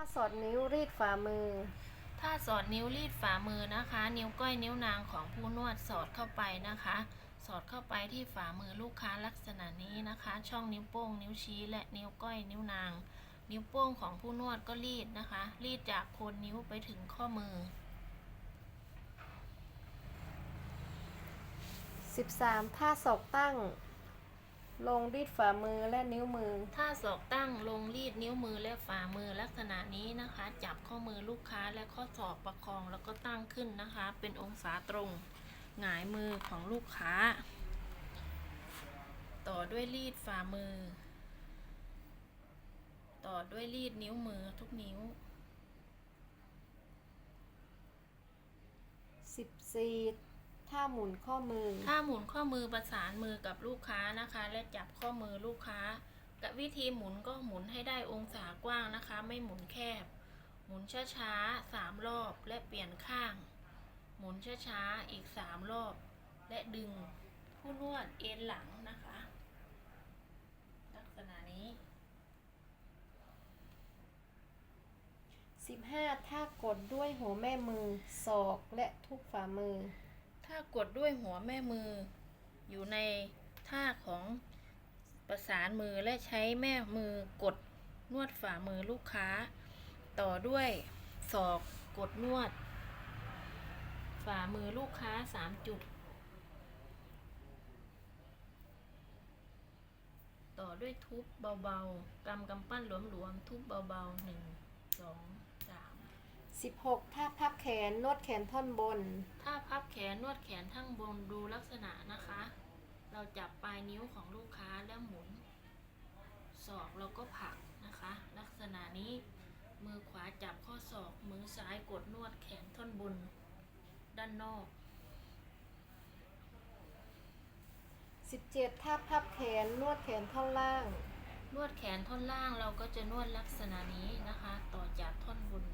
าสอดนิ้วรีดฝ่ามือ ถ้าสอดนิ้วรีดฝ่ามือนะคะ นิ้วก้อยนิ้วนางของผู้นวดสอดเข้าไปนะคะ สอดเข้าไปที่ฝ่ามือลูกค้าลักษณะนี้นะคะ ช่องนิ้วโป้ง นิ้วชี้ และนิ้วก้อยนิ้วนาง นิ้วโป้งของผู้นวดก็รีดนะคะ รีดจากโคนนิ้วไปถึงข้อมือ 13 ท่าศอกตั้ง ลงรีดฝ่ามือและนิ้วมือ ถ้าศอกตั้งลงรีดนิ้วมือและฝ่ามือลักษณะนี้นะคะ จับข้อมือลูกค้าและข้อศอกประคองแล้วก็ตั้งขึ้นนะคะ เป็นองศาตรงหงายมือของลูกค้า ต่อด้วยรีดฝ่ามือ ต่อด้วยรีดนิ้วมือทุกนิ้ว 14 ท่าหมุนข้อมือ ถ้าหมุนข้อมือประสานมือกับลูกค้านะคะ และจับข้อมือลูกค้า กับวิธีหมุนก็หมุนให้ได้องศากว้างนะคะ ไม่หมุนแคบ หมุนช้าๆสามรอบและเปลี่ยนข้าง หมุนช้าๆอีกสามรอบ และดึงผู้นวดเอ็นหลังนะคะ ลักษณะนี้ 15 ท่ากดด้วยหัวแม่มือ ศอกและทุบฝ่ามือ ถ้ากดด้วยหัวแม่มือ อยู่ในท่าของประสานมือและใช้แม่มือกดนวดฝ่ามือลูกค้า ต่อด้วยศอกกดนวด ฝ่ามือลูกค้าสามจุด ต่อด้วยทุบเบาๆกำกำปั้นหลวมๆทุบเบาๆหนึ่งสอง 16ท่าพับแขนนวดแขนท่อนบน ถ้าพับแขนนวดแขนทั้งบนดูลักษณะนะคะ เราจับปลายนิ้วของลูกค้าแล้วหมุน ศอกเราก็ผลักนะคะ ลักษณะนี้มือขวาจับข้อศอก มือซ้ายกดนวดแขนท่อนบน ด้านนอก 17ท่าพับแขนนวดแขนท่อนล่าง นวดแขนท่อนล่างเราก็จะนวดลักษณะนี้นะคะ ต่อจากท่อนบน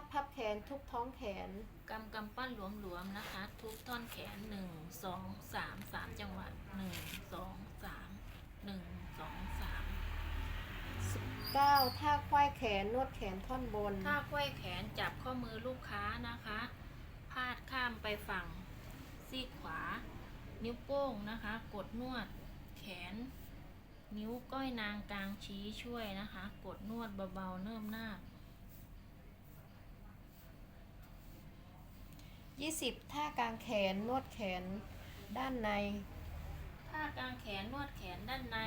18ท่าพับแขนทุบท้องแขน กำกำปั้นหลวมๆนะคะ ทุบท่อนแขนหนึ่งสองสามสามจังหวะหนึ่งสองสามหนึ่งสองสาม19ท่าควายแขนนวดแขนท่อนบน ถ้าไขว้แขนจับข้อมือลูกค้านะคะ พาดข้ามไปฝั่งซีกขวา นิ้วโป้งนะคะ กดนวดแขน นิ้วก้อยนางกลางชี้ช่วยนะคะ กดนวดเบาๆเนิ่มนาบ 20 ท่ากางแขนนวดแขนด้านใน ท่ากางแขนนวดแขนด้านใน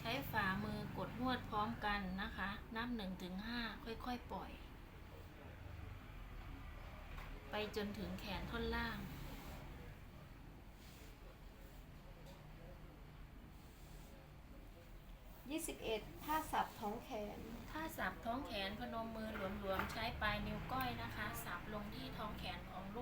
ใช้ฝ่ามือกดนวดพร้อมกันนะคะ นับหนึ่งถึงห้าค่อยๆ ปล่อย ไปจนถึงแขนท่อนล่าง 11ท่าสับท้องแขน ถ้าสับท้องแขนพนมมือหลวมๆ ใช้ปลายนิ้วก้อยนะคะ สับลงที่ท้องแขนของลูก